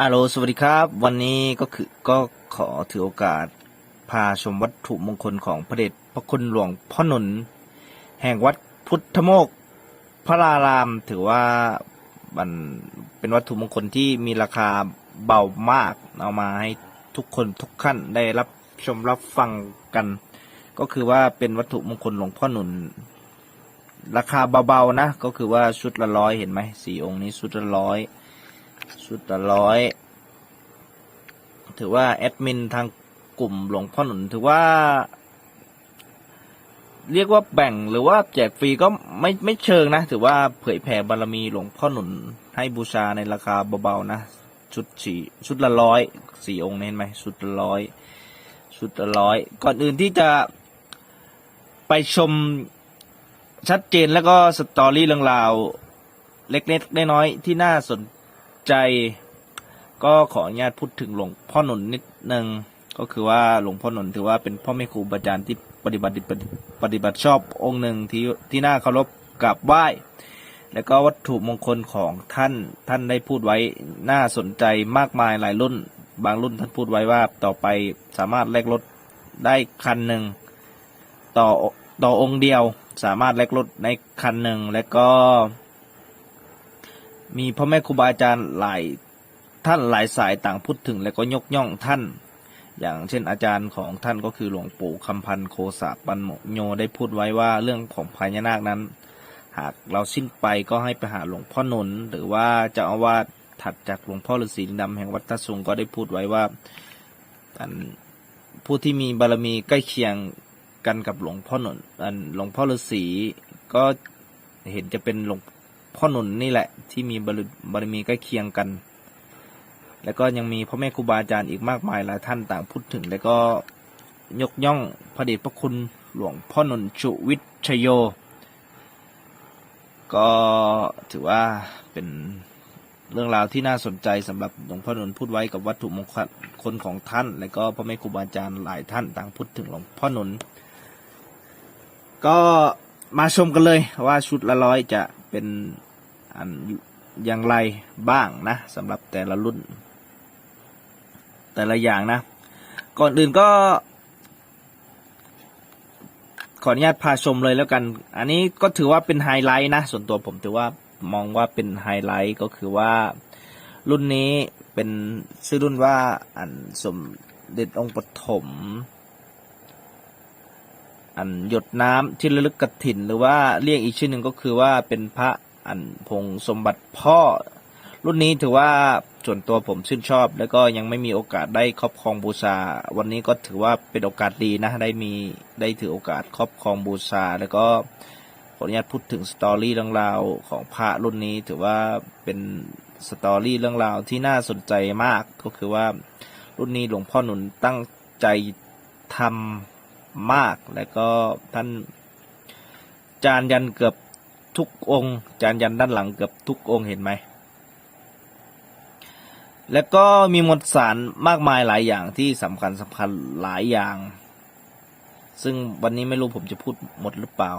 อาโลสวัสดีครับ วันนี้ก็คือก็ขอถือโอกาส พาชมวัตถุมงคลของพระเดชพระคุณหลวงพ่อหนุนแห่งวัดพุทธโมกพระราราม ถือว่ามันเป็นวัตถุมงคลที่มีราคาเบามาก เอามาให้ทุกคนทุกขั้นได้รับชมรับฟังกัน ก็คือว่าเป็นวัตถุมงคลหลวงพ่อหนุน ราคาเบาๆนะ ก็คือว่าชุดละร้อยเห็นไหมสี่องค์นี้ชุดละร้อย ชุดละร้อยถือว่าแอดมินทางกลุ่มหลวงพ่อหนุนถือว่า เรียกว่าแบ่งหรือว่าแจกฟรีก็ไม่ไม่เชิงนะ ถือว่าเผยแผ่บารมีหลวงพ่อหนุนให้บูชาในราคาเบาๆนะชุดสี่ชุดละร้อยสี่องค์นี่เห็นไหมชุดละร้อยชุดละร้อยก่อนอื่นที่จะไปชมชัดเจนแล้วก็สตอรี่เรื่องราว เล็กๆน้อยๆที่น่าสน ใจ ก็ขออนุญาตพูดถึงหลวงพ่อหนุนนิดนึงก็คือว่าหลวงพ่อหนุนถือว่าเป็นพ่อแม่ครูบาอาจารย์ที่ปฏิบัติปฏิปฏิบัติชอบองค์หนึ่งที่ที่น่าเคารพกราบไหว้แล้วก็วัตถุมงคลของท่านท่านได้พูดไว้น่าสนใจมากมายหลายรุ่น บางรุ่นท่านพูดไว้ว่าต่อไปสามารถแลกรถได้คันหนึ่งต่อต่อองค์เดียว สามารถแลกรถในคันหนึ่งแล้วก็ มีพ่อแม่ครูบาอาจารย์หลายท่านหลายสายต่างพูดถึงและก็ยกย่องท่าน อย่างเช่นอาจารย์ของท่านก็คือหลวงปู่คำพันธ์โคสาปันโยได้พูดไว้ว่าเรื่องของพญานาคนั้น หากเราสิ้นไปก็ให้ไปหาหลวงพ่อหนุนหรือว่าเจะอาวาสถัดจากหลวงพ่อฤาษีดำแห่งวัดทัสุงก็ได้พูดไว้ว่าผู้ที่มีบารมีใกล้เคียงกันกับหลวงพ่อหนุนอันหลวงพ่อฤาษีก็เห็นจะเป็นหลวง พ่อหนุนนี่แหละที่มีบารบรมีใกล้เคียงกัน แล้วก็ยังมีพ่อแม่ครูบาอาจารย์อีกมากมายหลายท่านต่างพูดถึง แล้วก็ยกย่องพระเดชพระคุณหลวงพ่อหนุนชุวิชโย ก็ถือว่าเป็นเรื่องราวที่น่าสนใจสำหรับหลวงพ่อหนุนพูดไว้กับวัตถุมงคลของท่าน และก็พ่อแม่ครูบาอาจารย์หลายท่านต่างพูดถึงหลวงพ่อหนุน ก็มาชมกันเลยว่าชุดละร้อยจะเป็น อันอย่างไรบ้างนะสำหรับแต่ละรุ่น แต่ละอย่างนะ ก่อนอื่นก็ ขออนุญาตพาชมเลยแล้วกัน อันนี้ก็ถือว่าเป็นไฮไลท์นะ ส่วนตัวผมถือว่ามองว่าเป็นไฮไลท์ก็คือว่ารุ่นนี้เป็นชื่อรุ่นว่าอันสมเด็จองค์ปฐมอันหยดน้ำที่ระลึกกระถิน หรือว่าเรียกอีกชื่อหนึ่งก็คือว่าเป็นพระ อันพงสมบัติพ่อ รุ่นนี้ถือว่าส่วนตัวผมชื่นชอบ แล้วก็ยังไม่มีโอกาสได้ครอบครองบูชา วันนี้ก็ถือว่าเป็นโอกาสดีนะ ได้มีได้ถือโอกาสครอบครองบูชา แล้วก็ขออนุญาตพูดถึงสตอรี่เรื่องราวของพระรุ่นนี้ถือว่าเป็นสตอรี่เรื่องราวที่น่าสนใจมากก็คือว่ารุ่นนี้หลวงพ่อหนุนตั้งใจทำมาก แล้วก็ท่านจานยันเกือบ ทุกองค์จานยันด้านหลังเกือบทุกองค์เห็นไหม แล้วก็มีมวลสารมากมายหลายอย่างที่สำคัญสำคัญหลายอย่าง ซึ่งวันนี้ไม่รู้ผมจะพูดหมดหรือเปล่า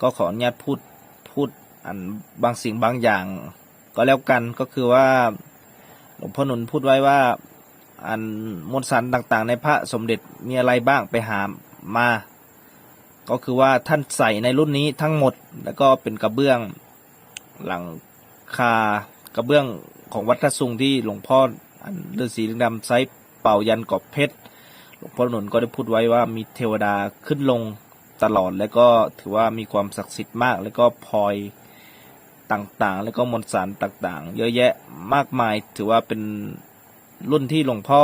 ก็ขออนุญาตพูดพูดอันบางสิ่งบางอย่าง ก็แล้วกันก็คือว่าหลวงพ่อหนุนพูดไว้ว่าอันมวลสารต่างๆ ในพระสมเด็จมีอะไรบ้างไปหามา ก็คือว่าท่านใส่ในรุ่นนี้ทั้งหมด แล้วก็เป็นกระเบื้องหลังคากระเบื้องของวัดทัศซุงที่หลวงพ่ออันฤาษีลิงดำไซส์เป่ายันกรอบเพชรหลวงพ่อหนุนก็ได้พูดไว้ว่ามีเทวดาขึ้นลงตลอด แล้วก็ถือว่ามีความศักดิ์สิทธิ์มาก แล้วก็พลอยต่างๆ แล้วก็มวลสารต่างๆ เยอะแยะมากมายถือว่าเป็นรุ่นที่หลวงพ่อ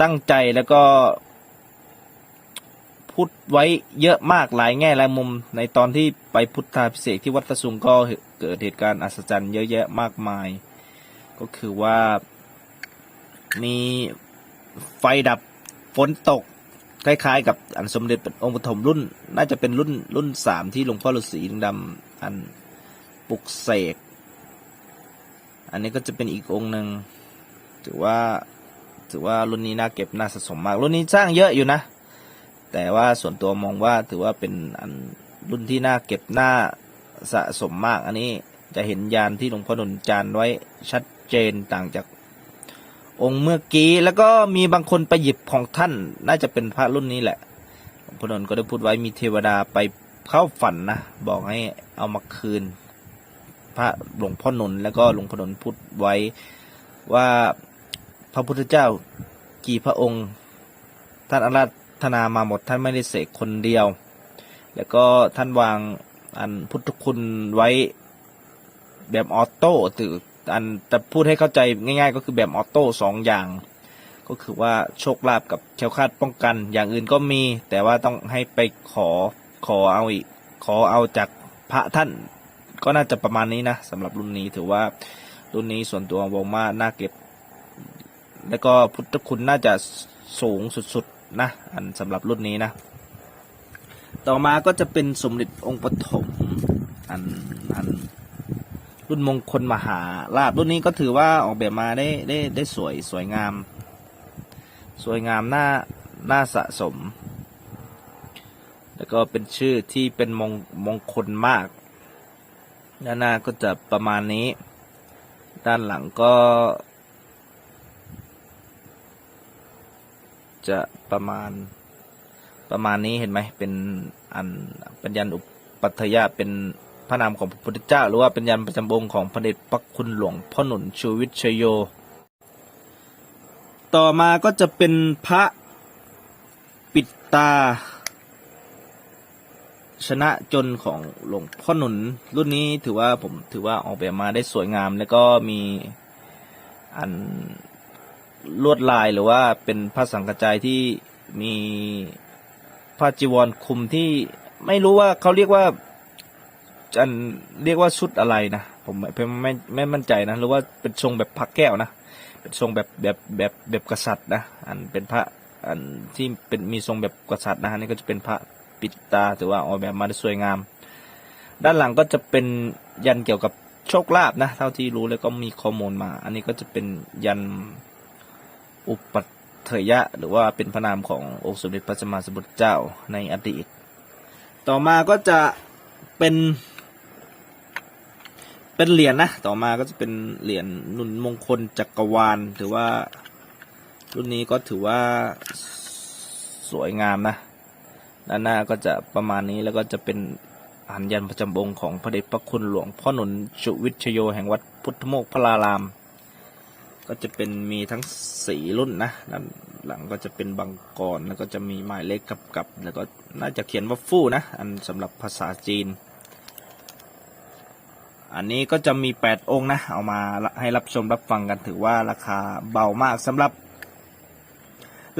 ตั้งใจแล้วก็ พูดไว้เยอะมากหลายแง่หลายมุม ในตอนที่ไปพุทธาพิเศษที่วัดตะสุงก็เกิดเหตุการณ์อัศจรรย์เยอะแยะมากมาย ก็คือว่ามีไฟดับฝนตก คล้ายๆ กับอันสมเด็จองค์ปฐมรุ่น น่าจะเป็นรุ่นรุ่นสามที่หลวงพ่อฤาษีลิงดำอันปลุกเสก อันนี้ก็จะเป็นอีกองค์หนึ่งถือว่าถือว่ารุ่นนี้น่าเก็บน่าสะสมมาก รุ่นนี้สร้างเยอะอยู่นะ แต่ว่าส่วนตัวมองว่าถือว่าเป็นอันรุ่นที่น่าเก็บหน่าสะสมมาก อันนี้จะเห็นยานที่หลวงพ่อหนุนจานไว้ชัดเจนต่างจากองค์เมื่อกี้แล้วก็มีบางคนไปหยิบของท่าน น่าจะเป็นพระรุ่นนี้แหละหลวงพ่อนนท์ก็ได้พูดไว้มีเทวดาไปเข้าฝันนะบอกให้เอามาคืน พระหลวงพ่อนนท์แล้วก็หลวงพ่อนนท์พูดไว้ว่าพระพุทธเจ้ากี่พระองค์ท่านอาราธ ฒนามาหมดท่านไม่ได้เสกคนเดียว แล้วก็ท่านวางอันพุทธคุณไว้แบบออโต้ตืออันแต่พูดให้เข้าใจง่าย ๆ ก็คือแบบออโต้สองอย่าง ก็คือว่าโชคลาภกับแคล้วคลาดป้องกัน อย่างอื่นก็มี แต่ว่าต้องให้ไปขอขอเอาอีกขอเอาจากพระท่านก็น่าจะประมาณนี้นะสำหรับรุ่นนี้ถือว่ารุ่นนี้ส่วนตัววงมาน่าเก็บ แล้วก็พุทธคุณน่าจะสูงสุดๆ นะ อันสำหรับรุ่นนี้นะ ต่อมาก็จะเป็นสมเด็จองค์ปฐมอันอันรุ่นมงคลมหาราชรุ่นนี้ก็ถือว่าออกแบบมาได้ได้ได้สวยสวยงาม สวยงามน่าน่าสะสม แล้วก็เป็นชื่อที่เป็นมงมงคลมาก ด้านหน้าก็จะประมาณนี้ ด้านหลังก็ จะประมาณประมาณนี้เห็นไหมเป็นอันเป็นยันอุปัฏฐยะเป็นพระนามของพระพุทธเจ้า หรือว่าเป็นยันประจำองค์ของพระเดชพระคุณหลวงพ่อหนุนชูวิทย์ชยโย ต่อมาก็จะเป็นพระปิดตา ชนะจนของหลวงพ่อหนุนรุ่นนี้ถือว่าผมถือว่าออกแบบมาได้สวยงาม แล้วก็มีอัน ลวดลายหรือว่าเป็นพระสังกระจายที่มีพระจีวรคุมที่ไม่รู้ว่าเขาเรียกว่าอันเรียกว่าชุดอะไรนะผมไม่ไม่ไม่มั่นใจนะหรือว่าเป็นทรงแบบพระแก้วนะเป็นทรงแบบแบบแบบแบบกษัตริย์นะอันเป็นพระอันที่เป็นมีทรงแบบกษัตริย์นะฮะนี่ก็จะเป็นพระปิดตาถือว่าออกแบบมาได้สวยงาม ด้านหลังก็จะเป็นยันเกี่ยวกับโชคลาภนะเท่าที่รู้แล้วก็มีข้อมูลมา อันนี้ก็จะเป็นยัน อุปัฏฐยะ หรือว่าเป็นพระนามขององค์สมเด็จพระสัมมาสัมพุทธเจ้าในอดีต ต่อมาก็จะเป็นเป็นเหรียญนะต่อมาก็จะเป็นเหรียญนุนมงคลจักรวาล ถือว่ารุ่นนี้ก็ถือว่าสวยงามนะ ด้านหน้าก็จะประมาณนี้แล้วก็จะเป็นอันยันประจำองค์ของพระเดชพระคุณหลวงพ่อหนุนชุวิชโยแห่งวัดพุทธโมกพระราราม ก็จะเป็นมีทั้งสีรุ่นนะด้านหลังก็จะเป็นบางกรแล้วก็จะมีหมายเลขกับกับ แล้วก็น่าจะเขียนว่าฟู่นะ อันสำหรับภาษาจีน อันนี้ก็จะมี 8 องค์นะ เอามาให้รับชมรับฟังกันถือว่าราคาเบามากสำหรับ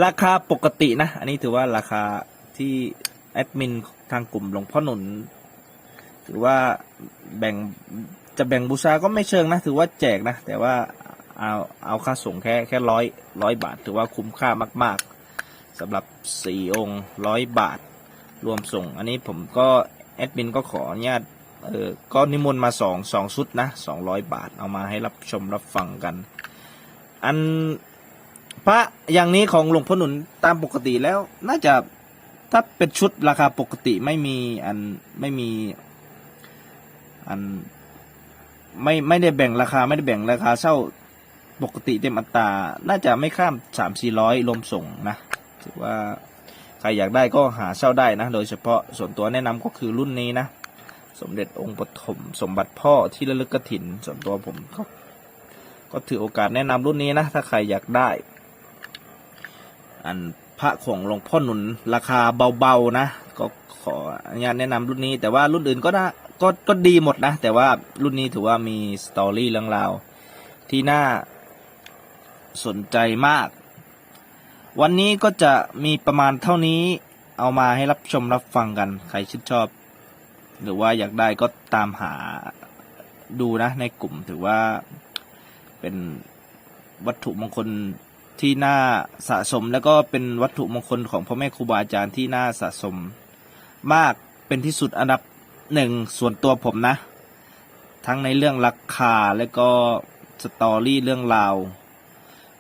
ราคาปกตินะ อันนี้ถือว่าราคาที่แอดมินทางกลุ่มหลวงพ่อหนุนถือว่าแบ่งจะแบ่งบูชาก็ไม่เชิงนะ ถือว่าแจกนะ แต่ว่า เอาเอาค่าส่งแค่แค่ร้อยร้อยบาท ถือว่าคุ้มค่ามาก ๆสำหรับสี่องค์ร้อยบาท รวมส่ง อันนี้ผมก็แอดมินก็ขออนุญาตเออก็นิมนต์มาสองสองชุดนะสองร้อยบาทเอามาให้รับชมรับฟังกัน อันพระอย่างนี้ของหลวงพ่อหนุนตามปกติแล้ว น่าจะถ้าเป็นชุดราคาปกติไม่มีอันไม่มีอันไม่ไม่ได้แบ่งราคาไม่ได้แบ่งราคาเช่า ปกติเต็มอัตรา น่าจะไม่ข้ามสามสี่ร้อยรวมส่งนะถือว่าใครอยากได้ก็หาเช่าได้นะ โดยเฉพาะส่วนตัวแนะนำก็คือรุ่นนี้นะ สมเด็จองค์ปฐมสมบัติพ่อที่ระลึกกถิน ส่วนตัวผมก็ก็ถือโอกาสแนะนำรุ่นนี้นะ ถ้าใครอยากได้ อันพระของหลวงพ่อหนุนราคาเบาๆนะ ก็ขออนุญาตแนะนำรุ่นนี้ แต่ว่ารุ่นอื่นก็น่าก็ก็ดีหมดนะ แต่ว่ารุ่นนี้ถือว่ามีสตอรี่เรื่องราวที่น่า สนใจมาก วันนี้ก็จะมีประมาณเท่านี้เอามาให้รับชมรับฟังกัน ใครชื่นชอบ หรือว่าอยากได้ก็ตามหาดูนะในกลุ่มถือว่าเป็นวัตถุมงคลที่น่าสะสม แล้วก็เป็นวัตถุมงคลของพ่อแม่ครูบาอาจารย์ที่น่าสะสม มากเป็นที่สุดอันดับหนึ่งส่วนตัวผมนะ ทั้งในเรื่องราคาแล้วก็สตอรี่เรื่องราว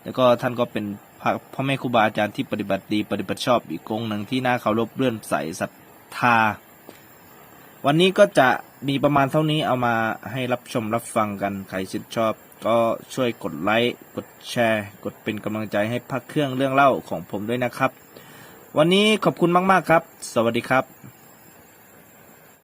แล้วก็ท่านก็เป็นพระพ่อแม่ครูบาอาจารย์ที่ปฏิบัติดีปฏิบัติชอบอีกองหนึ่งที่น่าเคารพเลื่อนใสศรัทธา วันนี้ก็จะมีประมาณเท่านี้เอามาให้รับชมรับฟังกันใครชื่นชอบ ก็ช่วยกดไลค์กดแชร์ กดเป็นกำลังใจให้พักเครื่องเรื่องเล่าของผมด้วยนะครับ วันนี้ขอบคุณมาก ๆ ครับ สวัสดีครับ